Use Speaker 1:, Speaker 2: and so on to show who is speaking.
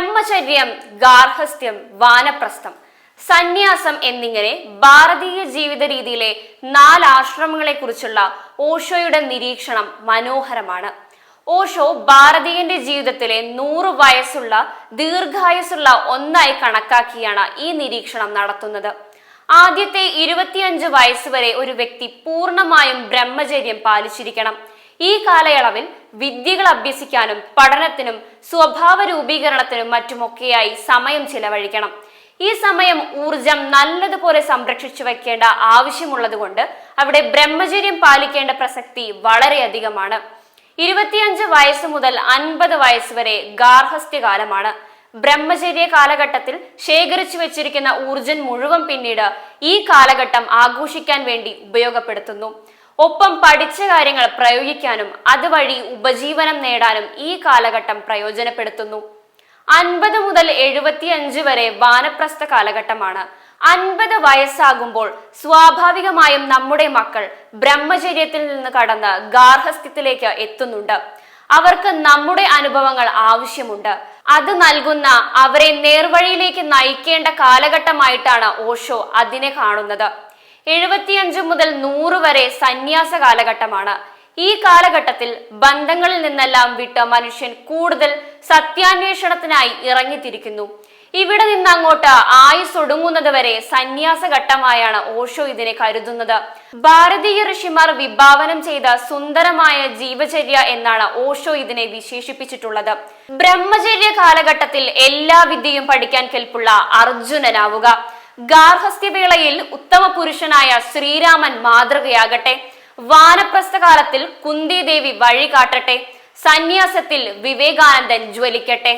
Speaker 1: ബ്രഹ്മചര്യം ഗാർഹസ്ഥ്യം വാനപ്രസ്ഥം സന്യാസം എന്നിങ്ങനെ ഭാരതീയ ജീവിത രീതിയിലെ നാല് ആശ്രമങ്ങളെ കുറിച്ചുള്ള ഓഷോയുടെ നിരീക്ഷണം മനോഹരമാണ്. ഓഷോ ഭാരതീയന്റെ ജീവിതത്തിലെ നൂറ് വയസ്സുള്ള ദീർഘായുസുള്ള ഒന്നായി കണക്കാക്കിയാണ് ഈ നിരീക്ഷണം നടത്തുന്നത്. ആദ്യത്തെ ഇരുപത്തിയഞ്ച് വയസ്സ് വരെ ഒരു വ്യക്തി പൂർണമായും ബ്രഹ്മചര്യം പാലിച്ചിരിക്കണം. ഈ കാലയളവിൽ വിദ്യകൾ അഭ്യസിക്കാനും പഠനത്തിനും സ്വഭാവ രൂപീകരണത്തിനും മറ്റുമൊക്കെയായി സമയം ചിലവഴിക്കണം. ഈ സമയം ഊർജം നല്ലതുപോലെ സംരക്ഷിച്ചു വെക്കേണ്ട ആവശ്യമുള്ളതുകൊണ്ട് അവിടെ ബ്രഹ്മചര്യം പാലിക്കേണ്ട പ്രസക്തി വളരെയധികമാണ്. ഇരുപത്തിയഞ്ച് വയസ്സ് മുതൽ അൻപത് വയസ്സ് വരെ ഗാർഹസ്ഥ്യകാലമാണ് ബ്രഹ്മചര്യ കാലഘട്ടത്തിൽ ശേഖരിച്ചു വെച്ചിരിക്കുന്ന ഊർജം മുഴുവൻ പിന്നീട് ഈ കാലഘട്ടം ആഘോഷിക്കാൻ വേണ്ടി ഉപയോഗപ്പെടുത്തുന്നു. ഒപ്പം പഠിച്ച കാര്യങ്ങൾ പ്രയോഗിക്കാനും അതുവഴി ഉപജീവനം നേടാനും ഈ കാലഘട്ടം പ്രയോജനപ്പെടുത്തുന്നു. അൻപത് മുതൽ എഴുപത്തിയഞ്ച് വരെ വാനപ്രസ്ഥ കാലഘട്ടമാണ്. അൻപത് വയസ്സാകുമ്പോൾ സ്വാഭാവികമായും നമ്മുടെ മക്കൾ ബ്രഹ്മചര്യത്തിൽ നിന്ന് കടന്ന് ഗാർഹസ്ഥ്യത്തിലേക്ക് എത്തുന്നുണ്ട്. അവർക്ക് നമ്മുടെ അനുഭവങ്ങൾ ആവശ്യമുണ്ട്. അത് നൽകുന്ന അവരെ നേർവഴിയിലേക്ക് നയിക്കേണ്ട കാലഘട്ടമായിട്ടാണ് ഓഷോ അതിനെ കാണുന്നത്. എഴുപത്തിയഞ്ച് മുതൽ നൂറ് വരെ സന്യാസ കാലഘട്ടമാണ്. ഈ കാലഘട്ടത്തിൽ ബന്ധങ്ങളിൽ നിന്നെല്ലാം വിട്ട് മനുഷ്യൻ കൂടുതൽ സത്യാന്വേഷണത്തിനായി ഇറങ്ങിത്തിരിക്കുന്നു. ഇവിടെ നിന്ന് അങ്ങോട്ട് ആയുസ് ഒടുങ്ങുന്നത് വരെ സന്യാസ ഘട്ടമായാണ് ഓഷോ ഇതിനെ കരുതുന്നത്. ഭാരതീയ ഋഷിമാർ വിഭാവനം ചെയ്ത സുന്ദരമായ ജീവചര്യ എന്നാണ് ഓഷോ ഇതിനെ വിശേഷിപ്പിച്ചിട്ടുള്ളത്. ബ്രഹ്മചര്യ കാലഘട്ടത്തിൽ എല്ലാ വിദ്യയും പഠിക്കാൻ കെൽപ്പുള്ള അർജുനനാവുക. ഗാർഹസ്ഥ്യവേളയിൽ ഉത്തമ പുരുഷനായ ശ്രീരാമൻ മാതൃകയാകട്ടെ. വാനപ്രസ്ഥ കാലത്തിൽ കുന്തിദേവി വഴി കാട്ടട്ടെ സന്യാസത്തിൽ വിവേകാനന്ദൻ ജ്വലിക്കട്ടെ.